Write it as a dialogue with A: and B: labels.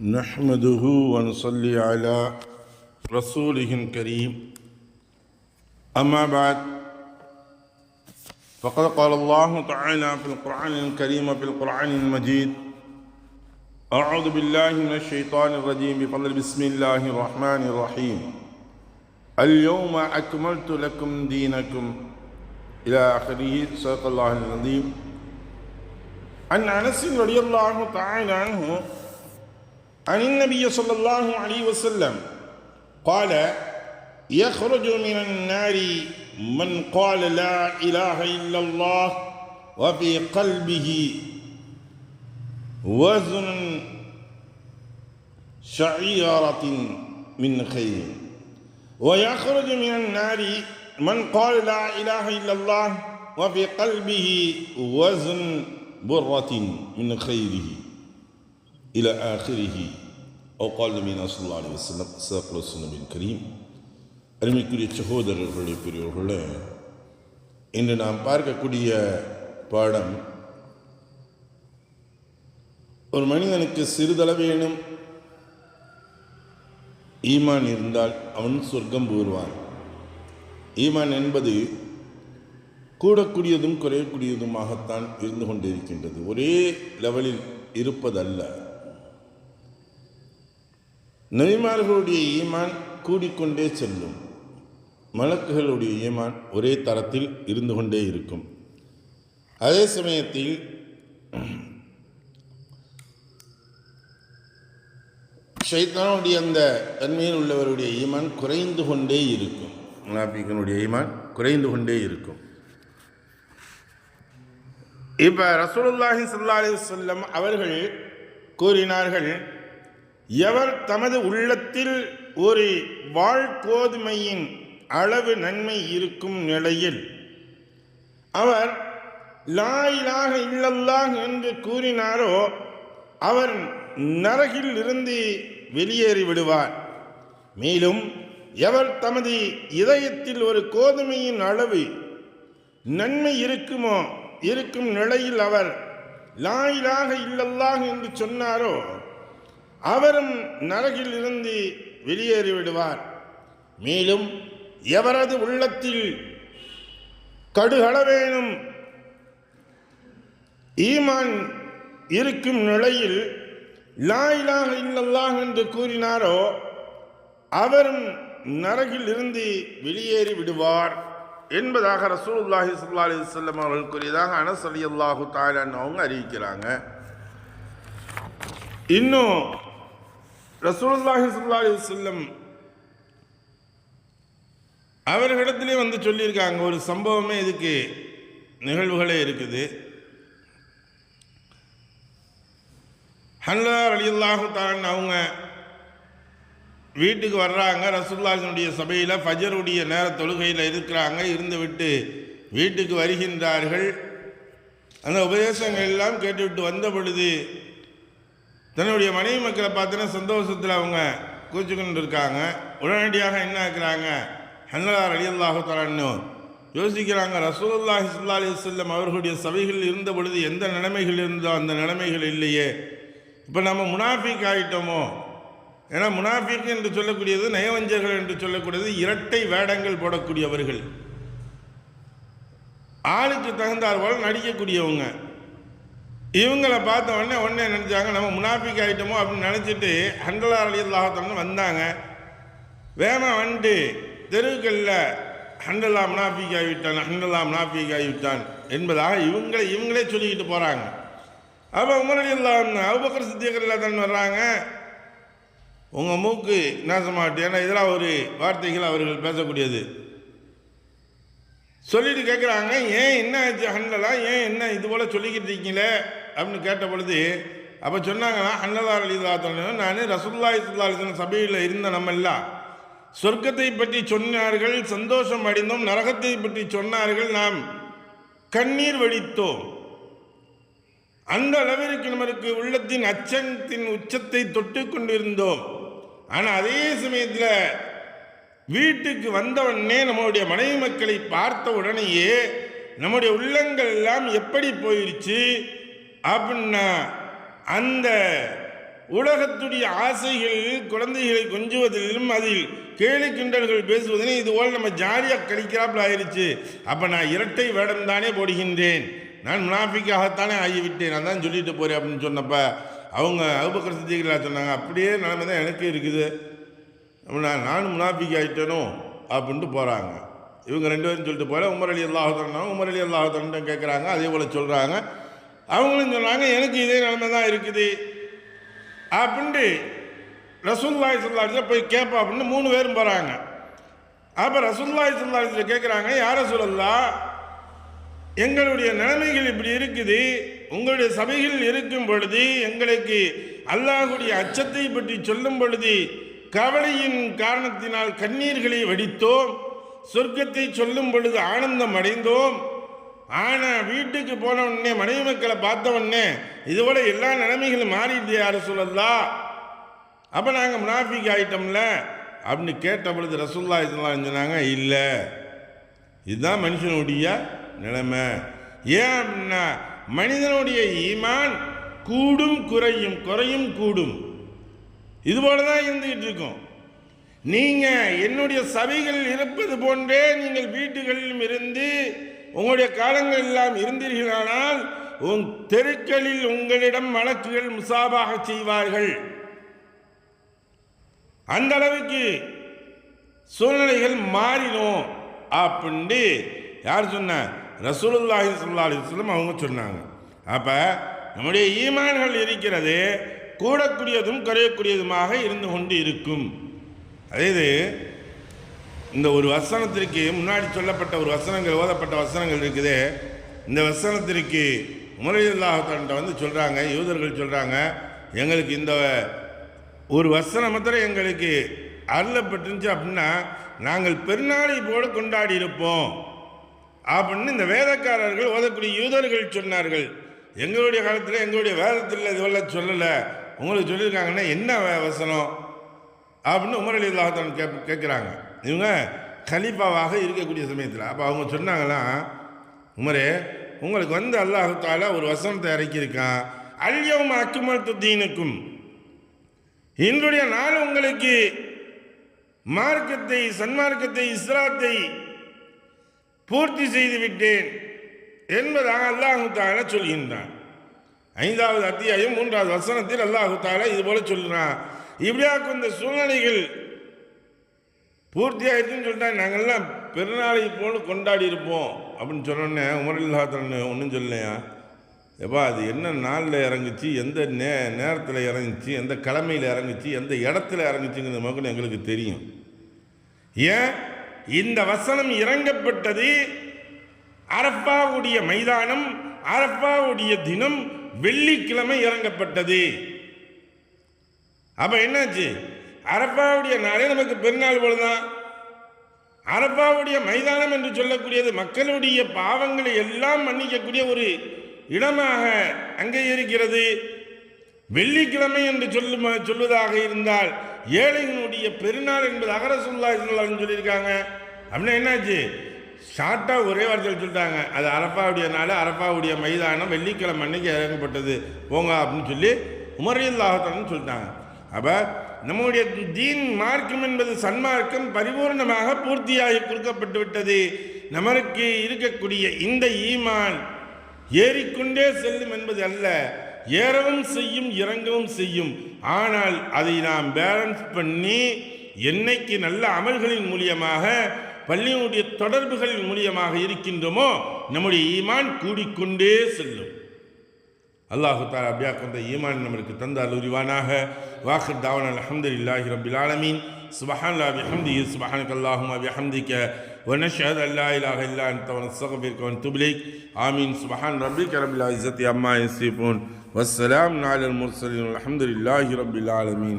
A: نحمده ونصلي على رسوله الكريم. أما بعد فقد قال الله تعالى في القرآن الكريم في القرآن المجيد أعوذ بالله من الشيطان الرجيم بفضل بسم الله الرحمن الرحيم. اليوم أكملت لكم دينكم إلى آخره. صدق الله العظيم. عن أنس رضي الله تعالى عنه عن النبي صلى الله عليه وسلم قال يخرج من النار من قال لا إله إلا الله وفي قلبه وزن شعيرة من خير. ويخرج من النار من قال لا إله إلا الله وفي قلبه وزن برة من خيره. إلى آخره أو قال نبينا صلى الله عليه وسلم صدق رسول النبي الكريم அருமைக்குரிய சகோதரர்களே பெரியவர்களே இன்று நாம் பார்க்கக்கூடிய பாடம் ஒரு மனிதனுக்கு சிறிதளவேனும் ஈமான் இருந்தால் அவன் சொர்க்கம் புகுவான் ஈமான் என்பது கூடக்கூடியதும் குறையக்கூடியதுமாகத்தான் இருந்து கொண்டிருக்கின்றது ஒரே லெவலில் இருப்பதல்ல நபிமார்களுடைய ஈமான் கூடிக்கொண்டே செல்லும். மலக்குகளுடைய ஈமான் ஒரே தரத்தில் இருந்து கொண்டே இருக்கும். அதே சமயத்தில் ஷைத்தானுடைய அந்த தன்மையில் உள்ளவருடைய ஈமான் குறைந்து கொண்டே இருக்கும். முனாபிக்கனுடைய ஈமான் குறைந்து கொண்டே இருக்கும். இப்போ ரசூலுல்லாஹி சல்லா அலி சொல்லம் அவர்கள் கூறினார்கள் எவர் தமது உள்ளத்தில் ஒரு வாழ்கோதுமையின் அளவு நன்மை இருக்கும் நிலையில் அவர் லாயிலாக இல்லல்லாஹ் என்று கூறினாரோ அவர் நரகில் இருந்து வெளியேறி விடுவார். மேலும் எவர் தமது இதயத்தில் ஒரு கோதுமையின் அளவு நன்மை இருக்குமோ இருக்கும் நிலையில் அவர் லாயிலாக இல்லல்லாஹ் என்று சொன்னாரோ அவரும் நரகில் இருந்து வெளியேறி விடுவார். மேலும் எவரது உள்ளத்தில் கடுகளவேனும் ஈமான் இருக்கும் நிலையில் லாயிலாக இல்லல்லாஹ் என்று கூறினாரோ அவரும் நரகில் இருந்து வெளியேறி விடுவார் என்பதாக ரசூலுல்லாஹி சல்லா அலி சொல்லம் அவர்கள் கூறியதாக அனஸ் அலி அல்லாஹு தாலான்னு அவங்க அறிவிக்கிறாங்க. இன்னும் ரசூலுல்லாஹி சுல்லா அலி வல்லம் அவர்களிடத்திலே வந்து சொல்லியிருக்காங்க ஒரு சம்பவமே இதுக்கு நிகழ்வுகளே இருக்குது. ஹன்லார் அலியுல்லாஹு தான் அவங்க வீட்டுக்கு வர்றாங்க ரசூல்லாஹினுடைய சபையில் ஃபஜருடைய நேர தொழுகையில் இருக்கிறாங்க இருந்து விட்டு வீட்டுக்கு வருகின்றார்கள். அந்த உபதேசங்கள் எல்லாம் கேட்டுவிட்டு வந்த பொழுது தன்னுடைய மனைவி மக்களை பார்த்தோன்னா சந்தோஷத்தில் அவங்க கூச்சிக்கொண்டு இருக்காங்க உடனடியாக என்ன ஆக்குறாங்க? ஹன்னலார் அலி அல்லாஹு தலான்னு யோசிக்கிறாங்க ரசூலுல்லாஹி சுல்லா அலி சொல்லம் அவர்களுடைய சபைகள் இருந்த பொழுது எந்த நிலைமைகள் இருந்தோ அந்த நிலைமைகள் இல்லையே. இப்போ நம்ம முனாஃபிக் ஆகிட்டோமோ ஏன்னா முனாஃபிக் என்று சொல்லக்கூடியது நயவஞ்சர்கள் என்று சொல்லக்கூடியது இரட்டை வேடங்கள் போடக்கூடியவர்கள். ஆளுக்கு தகுந்தார் போல நடிக்கக்கூடியவங்க. இவங்களை பார்த்த உடனே உடனே நினச்சாங்க நம்ம முனாஃபிக் ஆகிட்டோமோ அப்படின்னு நினச்சிட்டு ஹண்டலார் அலி வந்தாங்க. வேமா வந்துட்டு தெருவுகளில் ஹண்டலா முனாஃபிக் ஆகிவிட்டான் ஹண்டலா முனாஃபிக் ஆகிவிட்டான் என்பதாக இவங்களை இவங்களே சொல்லிக்கிட்டு போகிறாங்க அப்போ உமரடி இல்லாம அவுபக்கர் சித்தியக்கர் இல்லாதான் வர்றாங்க. உங்கள் மூக்கு நாசமாட்டு ஏன்னா இதெல்லாம் ஒரு வார்த்தைகள் அவர்கள் பேசக்கூடியது. சொல்லிட்டு கேட்குறாங்க ஏன் என்ன ஆச்சு ஹண்டலா? ஏன் என்ன இது போல் சொல்லிக்கிட்டு இருக்கீங்களே? அப்படின்னு கேட்ட பொழுது அப்போ சொன்னாங்களா ஹண்டலார் அலிதாத்தன் நான் ரசுல்லா இஸ்லாலிசன் சபையில் இருந்த நம்ம எல்லாம் சொர்க்கத்தை பற்றி சொன்னார்கள் சந்தோஷம் அடைந்தோம் நரகத்தை பற்றி சொன்னார்கள் நாம். கண்ணீர் வடித்தோம். அந்த அளவிற்கு நம்மளுக்கு உள்ளத்தின் அச்சத்தின் உச்சத்தை தொட்டு கொண்டிருந்தோம். ஆனால் அதே சமயத்தில் வீட்டுக்கு வந்தவுடனே நம்மளுடைய மனைவி மக்களை பார்த்த உடனேயே நம்முடைய உள்ளங்கள் எல்லாம் எப்படி போயிடுச்சு அப்படின்னா அந்த உலகத்துடைய ஆசைகள் குழந்தைகளை கொஞ்சுவதிலும் அதில் கேலி கிண்டல்கள் பேசுவதிலும் இதுபோல் நம்ம ஜாலியாக கழிக்கிறாப்புல ஆயிடுச்சு அப்போ நான் இரட்டை வேடம் தானே போடுகின்றேன். நான் முனாஃபிக்காகத்தானே ஆகிவிட்டேன். நான் தான் சொல்லிட்டு போறேன் அப்படின்னு சொன்னப்ப அவங்க அவுபக்கர் சித்திகளா சொன்னாங்க அப்படியே நிலைமை தான் எனக்கு இருக்குது. அப்படின்னா நானும் முனாஃபிக் ஆகிட்டேனோ அப்படின்ட்டு போகிறாங்க இவங்க ரெண்டு பேரும் சொல்லிட்டு போகிற உமரளி அலி உமரளி உமர் அல்லாஹத்தன்ட்டு கேட்குறாங்க அதே போல் சொல்கிறாங்க அவங்களும் சொன்னாங்க எனக்கு இதே நிலைமை தான் இருக்குது. அப்படின்ட்டு ரசூல்லாய் சொல்லாச்சில் போய் கேட்பா அப்படின்னு மூணு பேரும் போகிறாங்க அப்போ ரசூல்லாய் சொல்லாச்சில் கேட்குறாங்க யார சொல்லலா எங்களுடைய நிலைமைகள் இப்படி இருக்குது. உங்களுடைய சபைகள் இருக்கும் பொழுது எங்களுக்கு அல்லாஹுடைய அச்சத்தை பற்றி சொல்லும் பொழுது கவலையின் காரணத்தினால் கண்ணீர்களை வடித்தோம். சொர்க்கத்தை சொல்லும் பொழுது ஆனந்தம் அடைந்தோம். ஆனா வீட்டுக்கு போன உடனே மனைவி மக்களை பார்த்த உடனே இதுபோல எல்லா நிலைமைகளும் மாறிட்டு யார் சொல்லலா அப்போ நாங்கள் முனாஃபிக் ஆயிட்டோம்ல? அப்படின்னு கேட்ட பொழுது ரசுல்லா இதெல்லாம் சொன்னாங்க இல்லை. இதுதான் மனுஷனுடைய நிலைமை. ஏன் அப்படின்னா மனிதனுடைய ஈமான் கூடும் குறையும் குறையும் கூடும். இதுபோல தான் இருந்துகிட்டு இருக்கும். நீங்கள் என்னுடைய சபைகள் இருப்பது போன்றே நீங்கள் வீட்டுகளிலும் இருந்து உங்களுடைய காலங்கள் எல்லாம் இருந்தீர்களானால் உன் தெருக்களில் உங்களிடம் வழக்குகள் முசாபாக செய்வார்கள். அந்த அளவுக்கு சூழ்நிலைகள் மாறினோம் அப்படின்ட்டு யார் சொன்ன? ரசூலுல்லாஹி ஸல்லல்லாஹு அலைஹி சொல்லும் அவங்க சொன்னாங்க. அப்போ நம்முடைய ஈமான்கள் இருக்கிறது கூடக்கூடியதும் குறையக்கூடியதுமாக இருந்து கொண்டு இருக்கும். அதே இது இந்த ஒரு வசனத்திற்கு முன்னாடி சொல்லப்பட்ட ஒரு வசனங்கள் ஓதப்பட்ட வசனங்கள் இருக்குது. இந்த வசனத்திற்கு உமரல்லாஹன்ட்ட வந்து சொல்கிறாங்க யூதர்கள் சொல்கிறாங்க எங்களுக்கு இந்த ஒரு வசனம் மாத்திரம் எங்களுக்கு அருளப்பட்டுருந்துச்சு அப்படின்னா நாங்கள் பெருநாளை போல கொண்டாடி இருப்போம். அப்படின்னு இந்த வேதக்காரர்கள் ஓதக்கூடிய யூதர்கள் சொன்னார்கள். எங்களுடைய காலத்தில் எங்களுடைய வேதத்தில் இதுவெல்லாம் சொல்லலை. உங்களுக்கு சொல்லியிருக்காங்கன்னா என்ன வே- வசனம்? அப்படின்னு உமர் அலி கே கேட்குறாங்க இவங்க கலிப்பாவாக இருக்கக்கூடிய சமயத்தில் அப்போ அவங்க சொன்னாங்களாம் உமரே உங்களுக்கு வந்து அல்லாஹால ஒரு வசனத்தை இறக்கியிருக்கான். அல்யவும் அக்குமத்து தீனுக்கும். இன்றைய நாள் உங்களுக்கு மார்க்கத்தை சன்மார்க்கத்தை இஸ்லாத்தை பூர்த்தி செய்து விட்டேன் என்பதாக அல்லாஹு தாலா சொல்கின்றான். ஐந்தாவது அத்தியாயம் மூன்றாவது வசனத்தில் அல்லாஹு தாலா இது போல சொல்கிறான் இப்படியாக்கும் இந்த சூழ்நிலைகள் பூர்த்தி ஆயிடுச்சுன்னு சொல்லிட்டா நாங்கள்லாம் பெருநாளை போல கொண்டாடி இருப்போம். அப்படின்னு சொன்னோன்னே உமரில்லாத்தன் ஒன்றும் சொல்லலையா? எப்பா அது என்ன நாளில் இறங்குச்சு எந்த நே நேரத்தில் இறங்குச்சு எந்த கிழமையில் இறங்குச்சு எந்த இடத்துல இறங்குச்சுங்கிறது மக்கள் எங்களுக்கு தெரியும். ஏன்? இந்த வசனம் இறங்கப்பட்டது அரப்பாவுடைய மைதானம் அரப்பாவுடைய தினம் வெள்ளிக்கிழமை இறங்கப்பட்டது. அப்போ என்னாச்சு? அரப்பாவுடைய நாளே நமக்கு பெருநாள் போலதான். அரப்பாவுடைய மைதானம் என்று சொல்லக்கூடியது மக்களுடைய பாவங்களை எல்லாம் மன்னிக்கக்கூடிய ஒரு இடமாக அங்கே இருக்கிறது. வெள்ளிக்கிழமை என்று சொல்லும் சொல்வதாக இருந்தால் ஏழைகளுடைய பெருநாள் என்பது அகரசுல்லா சொல்லியிருக்காங்க. அப்படின்னா என்னாச்சு? ஷார்ட்டாக ஒரே வார்த்தையில் சொல்லிட்டாங்க. அது அரப்பாவுடைய நாள் அரப்பாவுடைய மைதானம் வெள்ளிக்கிழமை அன்னைக்கு இறங்கப்பட்டது. போங்க அப்படின்னு சொல்லி உமரியல்லாகத்தான்னு சொல்லிட்டாங்க. அப்போ நம்முடைய தீன் மார்க்கம் என்பது சன்மார்க்கம் பரிபூர்ணமாக பூர்த்தியாகி கொடுக்கப்பட்டு விட்டது நமக்கு இருக்கக்கூடிய இந்த ஈமான் ஏறிக்கொண்டே செல்லும் என்பது அல்ல. ஏறவும் செய்யும் இறங்கவும் செய்யும். ஆனால் அதை நாம் பேலன்ஸ் பண்ணி என்னைக்கு நல்ல அமல்களின் மூலியமாக பள்ளியினுடைய தொடர்புகளின் மூலியமாக இருக்கின்றோமோ நம்முடைய ஈமான் கூடிக்கொண்டே செல்லும். அல்லாஹு தாலா அப்படியா கொண்ட ஈமான் நம்மளுக்கு தந்த அலுரிவானாக வாஹர் தாவன் அல்ஹம்துலில்லாஹி ரபில் ஆலமீன் சுபஹான் லா பிஹம்தி சுபஹானக அல்லாஹும்ம பிஹம்திக ونشهد أن لا إله إلا أنت ونستغفرك ونتوب إليك آمين سبحان ربك رب العزة عما يصفون والسلام على المرسلين والحمد لله رب العالمين